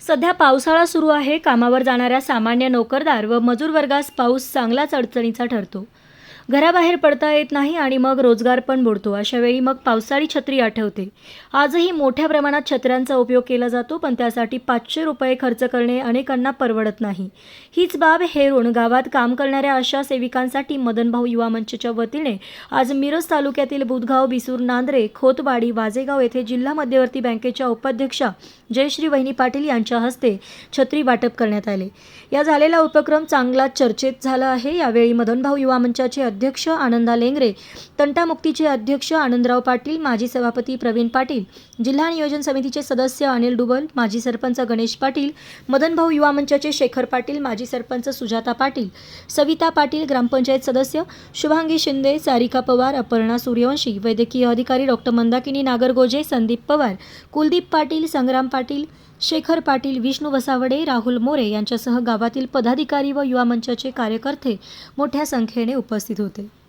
सध्या पावसाळा सुरू आहे कामावर जाणाऱ्या सामान्य नोकरदार व मजूर वर्गास पाऊस चांगलाच अडचणीचा ठरतो. घराबाहेर पडता येत नाही आणि मग रोजगार पण बुडतो. अशा वेळी मग पावसाळी छत्री आठवते. आजही मोठ्या प्रमाणात छत्र्यांचा उपयोग केला जातो पण त्यासाठी पाचशे रुपये खर्च करणे अनेकांना परवडत नाही. हीच बाब हेरून गावात काम करणाऱ्या अशा सेविकांसाठी मदनभाऊ युवा मंचच्या वतीने आज मिरज तालुक्यातील बुधगाव बिसूर नांद्रे खोतवाडी वाजेगाव येथे जिल्हा मध्यवर्ती बँकेच्या उपाध्यक्षा जयश्री वहिनी पाटील यांच्या हस्ते छत्री वाटप करण्यात आले. या झालेला उपक्रम चांगला चर्चेत झाला आहे. यावेळी मदनभाऊ युवा मंचाचे अध्यक्ष आनंदा लेंगरे तंटामुक्तीचे अध्यक्ष आनंदराव पाटील माजी सभापती प्रवीण पाटील जिल्हा नियोजन समितीचे सदस्य अनिल डुबल माजी सरपंच गणेश पाटील मदनभाऊ युवा मंचाचे शेखर पाटील माजी सरपंच सुजाता पाटील सविता पाटील ग्रामपंचायत सदस्य शुभांगी शिंदे सारिका पवार अपर्णा सूर्यवंशी वैद्यकीय अधिकारी डॉक्टर मंदाकिनी नागरगोजे संदीप पवार कुलदीप पाटील संग्राम पाटील शेखर पाटील विष्णू वसावडे राहुल मोरे यांच्यासह गावातील पदाधिकारी व युवा मंचाचे कार्यकर्ते मोठ्या संख्येने उपस्थित होते.